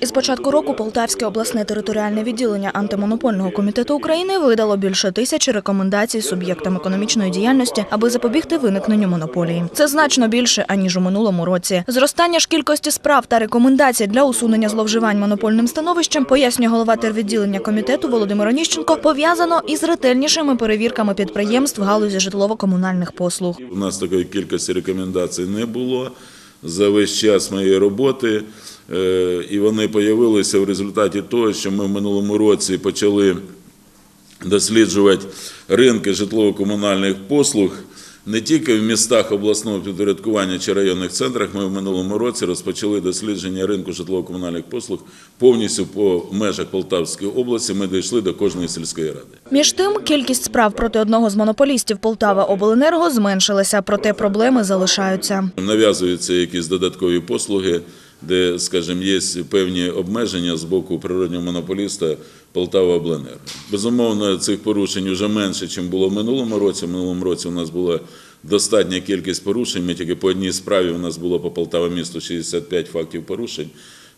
Із початку року Полтавське обласне територіальне відділення антимонопольного комітету України видало більше тисячі рекомендацій суб'єктам економічної діяльності, аби запобігти виникненню монополії. Це значно більше аніж у минулому році. Зростання ж кількості справ та рекомендацій для усунення зловживань монопольним становищем, пояснює голова тервідділення комітету Володимир Оніщенко, пов'язано із ретельнішими перевірками підприємств галузі житлово-комунальних послуг. У нас такої кількості рекомендацій не було за весь час моєї роботи, і вони з'явилися в результаті того, що ми в минулому році почали досліджувати ринки житлово-комунальних послуг. Не тільки в містах обласного підпорядкування чи районних центрах, ми в минулому році розпочали дослідження ринку житлово-комунальних послуг повністю по межах Полтавської області. Ми дійшли до кожної сільської ради. Між тим, кількість справ проти одного з монополістів Полтава Обленерго зменшилася, проте проблеми залишаються. Нав'язуються якісь додаткові послуги, де, скажімо, є певні обмеження з боку природнього монополіста Полтава Обленерго. Безумовно, цих порушень вже менше, ніж було в минулому році. В минулому році у нас була достатня кількість порушень. Ми тільки по одній справі у нас було по Полтава місту 65 фактів порушень.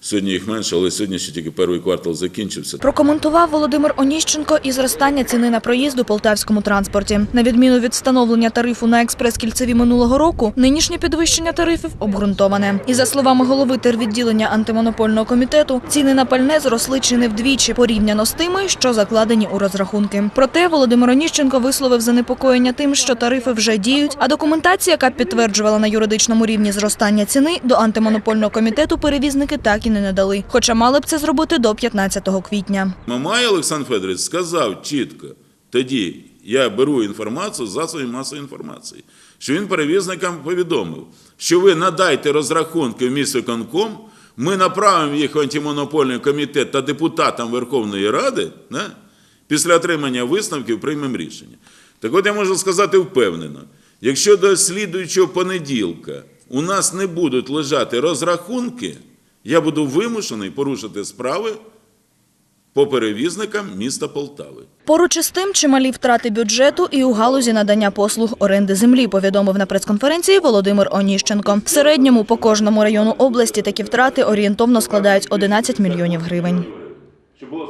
Сьогодні їх менше, але сьогодні ще тільки перший квартал закінчився. Прокоментував Володимир Оніщенко і зростання ціни на проїзд у полтавському транспорті. На відміну від встановлення тарифу на експрес-кільцеві минулого року, нинішнє підвищення тарифів обґрунтоване. І за словами голови тервідділення антимонопольного комітету, ціни на пальне зросли чи не вдвічі порівняно з тими, що закладені у розрахунки. Проте Володимир Оніщенко висловив занепокоєння тим, що тарифи вже діють, а документація, яка підтверджувала на юридичному рівні зростання ціни, до антимонопольного комітету перевізники так і не надали. Хоча мали б це зробити до 15 квітня. Мамай Олександр Федорович сказав чітко, тоді я беру інформацію з засобів масової інформації, що він перевізникам повідомив, що ви надайте розрахунки в міськвиконком, ми направимо їх в антимонопольний комітет та депутатам Верховної Ради, да? після отримання висновків приймемо рішення. Так от я можу сказати впевнено, якщо до слідуючого понеділка у нас не будуть лежати розрахунки, я буду вимушений порушити справи по перевізникам міста Полтави. Поруч із тим, чималі втрати бюджету і у галузі надання послуг оренди землі, повідомив на прес-конференції Володимир Оніщенко. В середньому по кожному району області такі втрати орієнтовно складають 11 мільйонів гривень. Щоб було